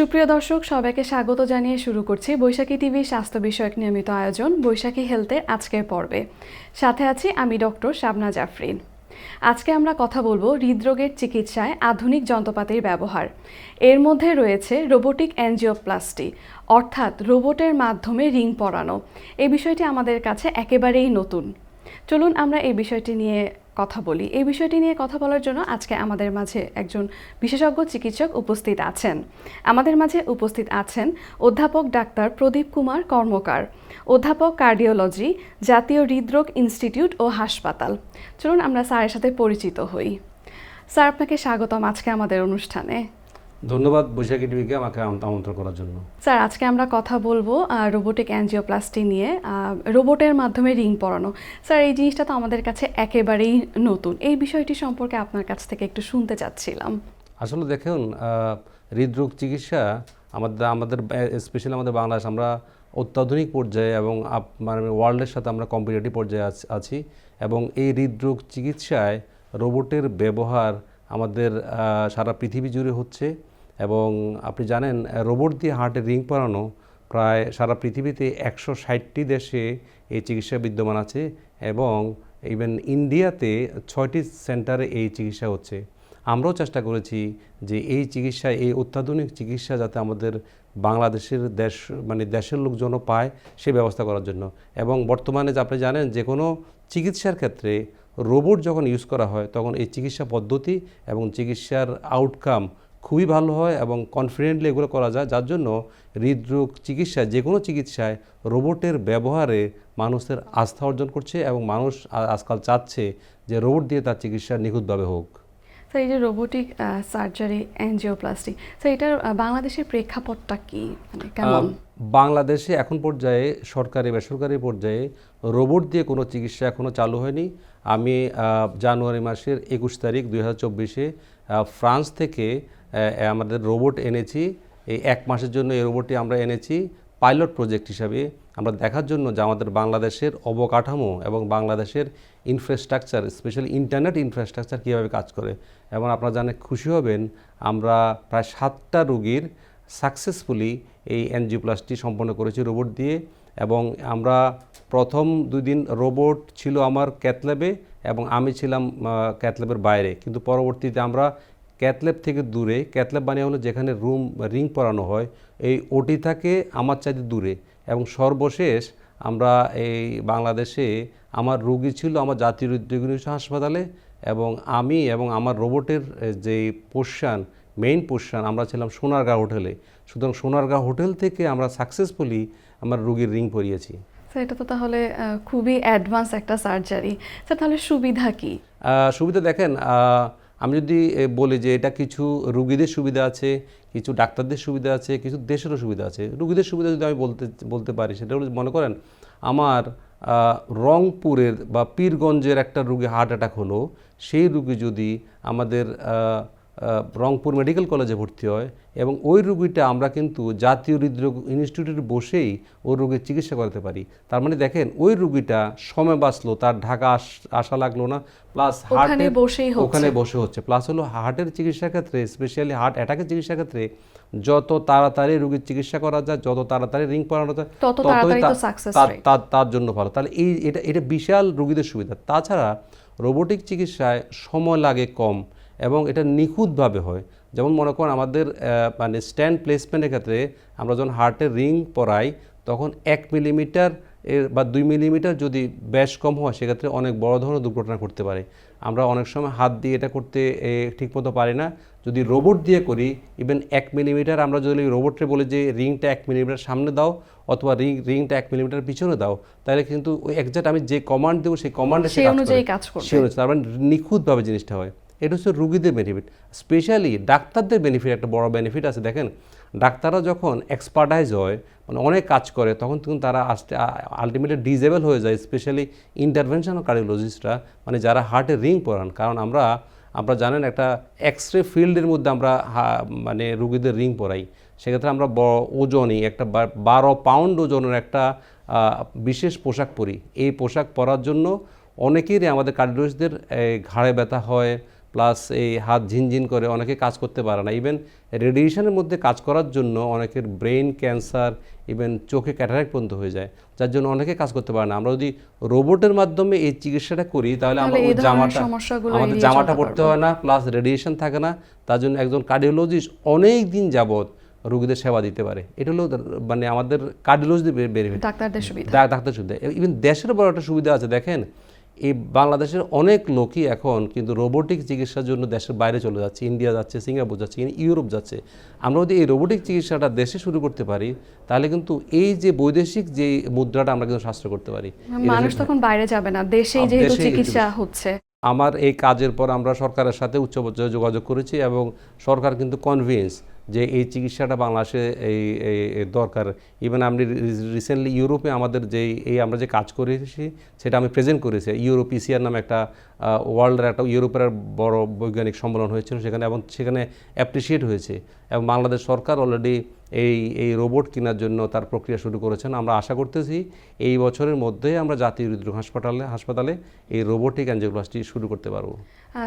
সুপ্রিয় দর্শক, সবাইকে স্বাগত জানিয়ে শুরু করছি বৈশাখী টিভি স্বাস্থ্য বিষয়ক নিয়মিত আয়োজন, বৈশাখী হেলথের আজকের পর্বে। সাথে আছি আমি ডক্টর শাবনা জাফরিন। আজকে আমরা কথা বলব হৃদরোগের চিকিৎসায় আধুনিক যন্ত্রপাতির ব্যবহার। এর মধ্যে রয়েছে রোবোটিক অ্যানজিওপ্লাস্টি অর্থাৎ রোবটের মাধ্যমে রিং পরানো। এই বিষয়টি আমাদের কাছে একেবারেই নতুন। চলুন আমরা এই বিষয়টি নিয়ে কথা বলি। এই বিষয়টি নিয়ে কথা বলার জন্য আজকে আমাদের মাঝে একজন বিশেষজ্ঞ চিকিৎসক উপস্থিত আছেন। আমাদের মাঝে উপস্থিত আছেন অধ্যাপক ডাক্তার প্রদীপ কুমার কর্মকার, অধ্যাপক কার্ডিওলজি জাতীয় হৃদরোগ ইনস্টিটিউট ও হাসপাতাল। চলুন আমরা স্যারের সাথে পরিচিত হই। স্যার, আপনাকে স্বাগতম আজকে আমাদের অনুষ্ঠানে। ধন্যবাদ বৈশাখী টিভিকে আমাকে আমন্ত্রণ করার জন্য। স্যার আজকে আমরা কথা বলব রোবোটিক অ্যানজিওপ্লাস্টি নিয়ে রোবটের মাধ্যমে রিং পরানো। স্যার এই জিনিসটা তো আমাদের কাছে একেবারেই নতুন। এই বিষয়টি সম্পর্কে আপনার কাছ থেকে একটু শুনতে চাচ্ছিলাম। আসলে দেখুন হৃদরোগ চিকিৎসা আমাদের আমাদের স্পেশালি আমাদের বাংলাদেশ আমরা অত্যাধুনিক পর্যায়ে এবং মানে ওয়ার্ল্ডের সাথে আমরা কম্পিটিটিভ পর্যায়ে আছি এবং এই হৃদরোগ চিকিৎসায় রোবটের ব্যবহার আমাদের সারা পৃথিবী জুড়ে হচ্ছে। এবং আপনি জানেন রোবট দিয়ে হার্টের রিং পরানো প্রায় সারা পৃথিবীতে একশো ষাটটি দেশে এই চিকিৎসা বিদ্যমান আছে এবং ইভেন ইন্ডিয়াতে ছয়টি সেন্টারে এই চিকিৎসা হচ্ছে। আমরাও চেষ্টা করেছি যে এই চিকিৎসা এই অত্যাধুনিক চিকিৎসা যাতে আমাদের বাংলাদেশের দেশ মানে দেশের লোকজনও পায় সে ব্যবস্থা করার জন্য। এবং বর্তমানে যে আপনি জানেন, যে কোনো চিকিৎসার ক্ষেত্রে রোবট যখন ইউজ করা হয়, তখন এই চিকিৎসা পদ্ধতি এবং চিকিৎসার আউটকাম খুবই ভালো হয় এবং কনফিডেন্টলি এগুলো করা যায় যার জন্য হৃদরোগ চিকিৎসা যে কোনো চিকিৎসায় রোবটের ব্যবহারে মানুষের আস্থা অর্জন করছে এবং মানুষ আজকাল চাচ্ছে যে রোবট দিয়ে তার চিকিৎসা নিখুঁতভাবে হোক। স্যার এই যে রোবোটিক সার্জারি অ্যানজিওপ্লাস্টি স্যার এটার বাংলাদেশের প্রেক্ষাপটটা কি? মানে কেমন? বাংলাদেশে এখন পর্যায়ে সরকারি বেসরকারি পর্যায়ে রোবট দিয়ে কোনো চিকিৎসা এখনও চালু হয়নি। আমি জানুয়ারি মাসের একুশ তারিখ দুই হাজার চব্বিশে ফ্রান্স থেকে আমাদের রোবট এনেছি। এই এক মাসের জন্য এই রোবটটি আমরা এনেছি পাইলট প্রজেক্ট হিসাবে। আমরা দেখার জন্য যে আমাদের বাংলাদেশের অবকাঠামো এবং বাংলাদেশের ইনফ্রাস্ট্রাকচার স্পেশালি ইন্টারনেট ইনফ্রাস্ট্রাকচার কীভাবে কাজ করে। এবং আপনারা জানে খুশি হবেন, আমরা প্রায় সাতটা রুগীর সাকসেসফুলি এই এনজিওপ্লাসটি সম্পন্ন করেছি রোবট দিয়ে। এবং আমরা প্রথম দুই দিন রোবট ছিল আমার ক্যাথল্যাবে এবং আমি ছিলাম ক্যাথল্যাবের বাইরে। কিন্তু পরবর্তীতে আমরা ক্যাথল্যাব থেকে দূরে ক্যাথল্যাব বানিয়ে হলো যেখানে রুম রিং পরানো হয় এই ওটি থাকে আমার চাইতে দূরে। এবং সর্বশেষ আমরা এই বাংলাদেশে আমার রুগী ছিল আমার জাতীয় হৃদরোগ হাসপাতালে এবং আমি এবং আমার রোবটের যে পোর্শন মেইন পোর্শন আমরা ছিলাম সোনারগাঁ হোটেলে। সুতরাং সোনারগাঁ হোটেল থেকে আমরা সাকসেসফুলি আমার রুগীর রিং পরিয়েছি। স্যার এটা তো তাহলে খুবই অ্যাডভান্স একটা সার্জারি স্যার তাহলে সুবিধা কি? সুবিধা দেখেন আমি যদি বলি যে এটা কিছু রুগীদের সুবিধা আছে, কিছু ডাক্তারদের সুবিধা আছে, কিছু দেশেরও সুবিধা আছে, রুগীদের সুবিধা যদি আমি বলতে বলতে পারি, সেটা হলো মনে করেন আমার রংপুরের বা পীরগঞ্জের একটা রুগী হার্ট অ্যাটাক হলো, সেই রুগী যদি আমাদের রংপুর মেডিকেল কলেজে ভর্তি হয় এবং ওই রুগীটা আমরা কিন্তু জাতীয় হৃদরোগ ইনস্টিটিউটে বসেই ওই রোগীর চিকিৎসা করাতে পারি। তার মানে দেখেন ওই রুগীটা সময় বাঁচলো তার ঢাকা আস- লাগল না প্লাস বসেই ওখানে বসে হচ্ছে। প্লাস হলো হার্টের চিকিৎসার ক্ষেত্রে স্পেশালি হার্ট অ্যাটাকের চিকিৎসার ক্ষেত্রে যত তাড়াতাড়ি রোগীর চিকিৎসা করা যায় যত তাড়াতাড়ি রিং পড়ানো যায় তত ততই তার জন্য ভালো। তাহলে এই এটা এটা বিশাল রোগীদের সুবিধা। তাছাড়া রোবোটিক চিকিৎসায় সময় লাগে কম। এবং এটা নিখুঁতভাবে হয়। যেমন মনে করেন আমাদের মানে স্ট্যান্ড প্লেসমেন্টের ক্ষেত্রে আমরা যখন হার্টের রিং পরাই তখন এক মিলিমিটার এর বা দুই মিলিমিটার যদি ব্যাস কম হয় সেক্ষেত্রে অনেক বড় ধরনের দুর্ঘটনা ঘটতে পারে। আমরা অনেক সময় হাত দিয়ে এটা করতে এ, ঠিকমতো পারি না। যদি রোবট দিয়ে করি ইভেন এক মিলিমিটার আমরা যদি রোবটে বলি যে রিংটা এক মিলিমিটার সামনে দাও অথবা রিং রিংটা এক মিলিমিটার পিছনে দাও তাহলে কিন্তু ওই একজাক্ট আমি যে কমান্ড দেবো সেই কমান্ডে সেই অনুযায়ী কাজ করবে। সে অনুযায়ী তার মানে নিখুঁতভাবে জিনিসটা হয়। এটা হচ্ছে রুগীদের বেনিফিট স্পেশালি ডাক্তারদের বেনিফিট একটা বড় বেনিফিট আছে। দেখেন, ডাক্তাররা যখন এক্সপার্টাইজ হয় মানে অনেক কাজ করে, তখন তখন তারা আসতে আলটিমেটলি ডিজেবল হয়ে যায় স্পেশালি ইন্টারভেনশনাল কার্ডিওলজিস্টরা মানে যারা হার্টের রিং পরান। কারণ আমরা আমরা জানেন একটা এক্স রে ফিল্ডের মধ্যে আমরা মানে রুগীদের রিং পরাই। সেক্ষেত্রে আমরা বড় ওজনই একটা বারো পাউন্ড ওজনের একটা বিশেষ পোশাক পরি। এই পোশাক পরার জন্য অনেকেরই আমাদের কার্ডিওলজিস্টদের ঘাড়ে ব্যথা হয় প্লাস এই হাত ঝিনঝিন করে অনেকে কাজ করতে পারে না। ইভেন রেডিয়েশনের মধ্যে কাজ করার জন্য অনেকের ব্রেন ক্যান্সার ইভেন চোখে ক্যাটারাক্ট পর্যন্ত হয়ে যায়। যার জন্য অনেকে কাজ করতে পারে না। আমরা যদি রোবটের মাধ্যমে এই চিকিৎসাটা করি তাহলে আমরা জামাটা আমাদের জামাটা পড়তে হয় না প্লাস রেডিয়েশন থাকে না। তার জন্য একজন কার্ডিওলজিস্ট অনেক দিন যাবত রোগীদের সেবা দিতে পারে। এটা হলো মানে আমাদের কার্ডিওলজি বেনিফিট। ডাক্তারদের সুবিধা। ডাক্তার সুবিধা। ইভেন দেশের বড় একটা সুবিধা আছে দেখেন। এই বাংলাদেশের অনেক লোকই এখন কিন্তু রোবোটিক চিকিৎসার জন্য দেশের বাইরে চলে যাচ্ছে। ইন্ডিয়া যাচ্ছে সিঙ্গাপুর যাচ্ছে ইউরোপ যাচ্ছে। আমরা যদি এই রোবোটিক চিকিৎসাটা দেশে শুরু করতে পারি তাহলে কিন্তু এই যে বৈদেশিক যে মুদ্রাটা আমরা কিন্তু সাশ্রয় করতে পারি। মানুষ তখন বাইরে যাবে না। দেশেই যেহেতু চিকিৎসা হচ্ছে। আমার এই কাজের পর আমরা সরকারের সাথে উচ্চ পর্যায়ে যোগাযোগ করেছি এবং সরকার কিন্তু কনভিন্স যে এই চিকিৎসাটা বাংলাদেশে এই দরকার। ইভেন আমি রিসেন্টলি ইউরোপে আমাদের যে এই আমরা যে কাজ করেছি, সেটা আমি প্রেজেন্ট করেছি। ইউরোপ ইসিয়ার নামে একটা ওয়ার্ল্ডের একটা ইউরোপের বড় বৈজ্ঞানিক সম্মেলন হয়েছিল সেখানে এবং সেখানে অ্যাপ্রিসিয়েট হয়েছে। এবং বাংলাদেশ সরকার অলরেডি এই এই রোবট কেনার জন্য তার প্রক্রিয়া শুরু করেছেন। আমরা আশা করতেছি এই বছরের মধ্যেই আমরা জাতীয় হৃদরোগ হাসপাতালে হাসপাতালে এই রোবোটিক অ্যাঞ্জিওপ্লাস্টি শুরু করতে পারব।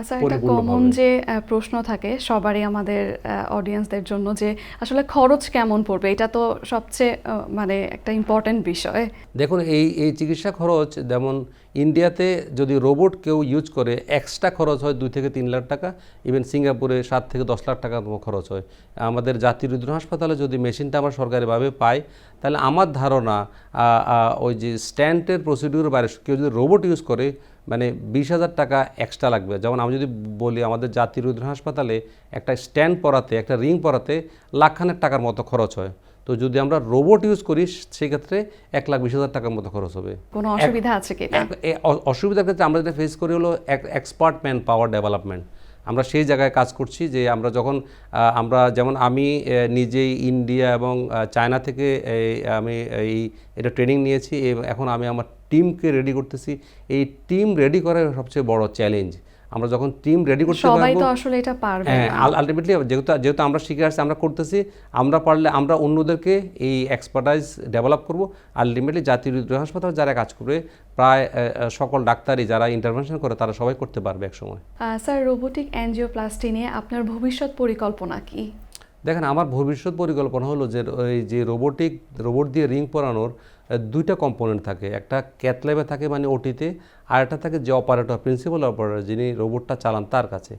স্যার একটা কমন যে প্রশ্ন থাকে সবারই আমাদের অডিয়েন্সদের জন্য যে আসলে খরচ কেমন পড়বে? এটা তো সবচেয়ে মানে একটা ইম্পর্টেন্ট বিষয়। দেখুন এই এই চিকিৎসা খরচ যেমন ইন্ডিয়াতে যদি রোবট কেউ ইউজ করে এক্সট্রা খরচ হয় দুই থেকে তিন লাখ টাকা ইভেন সিঙ্গাপুরে সাত থেকে দশ লাখ টাকা খরচ হয়। আমাদের জাতীয় হৃদয় হাসপাতালে যদি মেশিনটা আমরা সরকারিভাবে পাই, তাহলে আমার ধারণা ওই যে স্ট্যান্ডের প্রসিডিউর বাইরে, কেউ যদি রোবট ইউজ করে মানে বিশ হাজার টাকা এক্সট্রা লাগবে। যেমন আমি যদি বলি, আমাদের জাতীয় হৃদয় হাসপাতালে একটা স্ট্যান্ড পরাতে, একটা রিং পরাতে লাখখানেক টাকার মতো খরচ হয়। তো যদি আমরা রোবট ইউজ করি সেক্ষেত্রে এক লাখ বিশ হাজার টাকার মতো খরচ হবে। কোনো অসুবিধা আছে অ- অসুবিধার ক্ষেত্রে আমরা যেটা ফেস করি হলো এক্সপার্ট ম্যান পাওয়ার ডেভেলপমেন্ট আমরা সেই জায়গায় কাজ করছি যে আমরা যখন আমরা যেমন আমি নিজেই ইন্ডিয়া এবং চায়না থেকে আমি এই এটা ট্রেনিং নিয়েছি এখন আমি আমার টিমকে রেডি করতেছি। এই টিম রেডি করার সবচেয়ে বড় চ্যালেঞ্জ আমরা যখন টিম রেডি করতে পারব সবাই তো আসলে এটা পারবে হ্যাঁ আলটিমেটলি যেহেতু যেহেতু আমরা শিখে আসছি আমরা করতেছি আমরা পারলে আমরা অন্যদেরকে এই এক্সপার্টাইজ ডেভেলপ করব। আলটিমেটলি জাতীয় হৃদরোগ হাসপাতাল যারা কাজ করবে প্রায় সকল ডাক্তারই যারা ইন্টারভেনশন করে তারা সবাই করতে পারবে একসময়। স্যার রোবোটিক অ্যানজিওপ্লাস্টি নিয়ে আপনার ভবিষ্যৎ পরিকল্পনা কি? দেখেন, আমার ভবিষ্যৎ পরিকল্পনা হলো যে ওই যে রোবোটিক রোবট দিয়ে রিং পরানোর দুইটা কম্পোনেন্ট থাকে। একটা ক্যাথল্যাবে থাকে মানে ওটিতে আর একটা থাকে যে অপারেটর প্রিন্সিপাল অপারেটর যিনি রোবটটা চালান তার কাছে।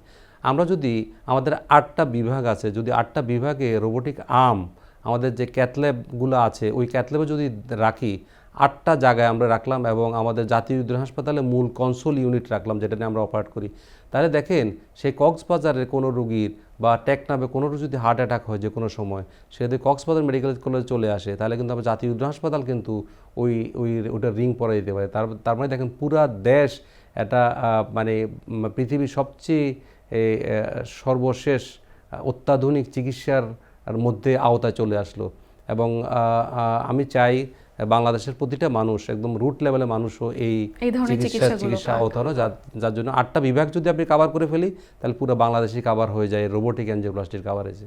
আমরা যদি আমাদের আটটা বিভাগ আছে, যদি আটটা বিভাগে রোবোটিক আর্ম আমাদের যে ক্যাথল্যাবগুলো আছে, ওই ক্যাথল্যাবে যদি রাখি আটটা জায়গায় আমরা রাখলাম এবং আমাদের জাতীয় উদ্যান হাসপাতালে মূল কনসোল ইউনিট রাখলাম, যেটা নিয়ে আমরা অপারেট করি। তাহলে দেখেন, সেই কক্সবাজারের কোনো রুগীর বা টেকনাবে কোনো যদি হার্ট অ্যাটাক হয় যে কোনো সময়, সে যদি কক্সবাজার মেডিকেল কলেজে চলে আসে, তাহলে কিন্তু আমরা জাতীয় উদ্যান হাসপাতাল কিন্তু ওই ওই ওটা রিং পরা দিতে পারে। তার তার মানে দেখেন, পুরা দেশ এটা মানে পৃথিবীর সবচেয়ে সর্বশেষ অত্যাধুনিক চিকিৎসার মধ্যে আওতায় চলে আসলো। এবং আমি চাই বাংলাদেশের প্রতিটা মানুষ একদম রুট লেভেলে মানুষও এই চিকিৎসা চিকিৎসা হলো। যার জন্য আটটা বিভাগ যদি আপনি কাভার করে ফেলি তাহলে পুরো বাংলাদেশই কাভার হয়ে যায় রোবোটিক অ্যাঞ্জিওপ্লাস্টির কাভারেজে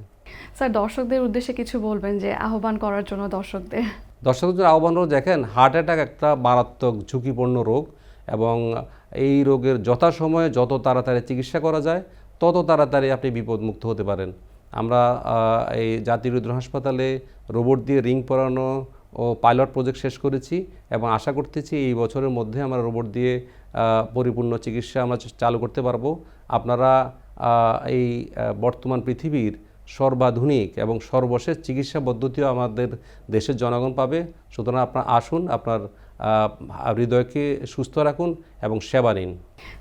স্যার দর্শকদের উদ্দেশ্যে কিছু বলবেন যে আহ্বান করার জন্য দর্শকদের। দর্শকদের আহ্বান হলো দেখেন হার্ট অ্যাটাক একটা মারাত্মক ঝুঁকিপূর্ণ রোগ এবং এই রোগের যথাসময়ে যত তাড়াতাড়ি চিকিৎসা করা যায় তত তাড়াতাড়ি আপনি বিপদমুক্ত হতে পারেন। আমরা এই জাতীয় হাসপাতালে রোবট দিয়ে রিং পরানো ও পাইলট প্রজেক্ট শেষ করেছি এবং আশা করতেছি এই বছরের মধ্যে আমরা রোবট দিয়ে পরিপূর্ণ চিকিৎসা আমরা চালু করতে পারব। আপনারা এই বর্তমান পৃথিবীর সর্বাধুনিক এবং সর্বশেষ চিকিৎসা পদ্ধতিও আমাদের দেশের জনগণ পাবে। সুতরাং আপনার আসুন, আপনার হৃদয়কে সুস্থ রাখুন এবং সেবা নিন।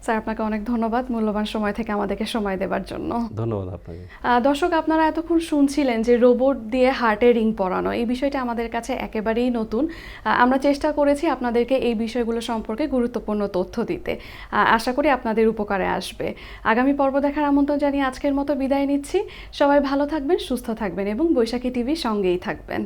স্যার আপনাকে অনেক ধন্যবাদ মূল্যবান সময় থেকে আমাদেরকে সময় দেওয়ার জন্য। ধন্যবাদ আপনাকে। দর্শক আপনারা এতক্ষণ শুনছিলেন যে রোবট দিয়ে হার্টে রিং পরানো। এই বিষয়টা আমাদের কাছে একেবারেই নতুন। আমরা চেষ্টা করেছি আপনাদেরকে এই বিষয়গুলো সম্পর্কে গুরুত্বপূর্ণ তথ্য দিতে। আশা করি আপনাদের উপকারে আসবে। আগামী পর্ব দেখার আমন্ত্রণ জানিয়ে আজকের মতো বিদায় নিচ্ছি। সবাই ভালো থাকবেন সুস্থ থাকবেন এবং বৈশাখী টিভির সঙ্গেই থাকবেন।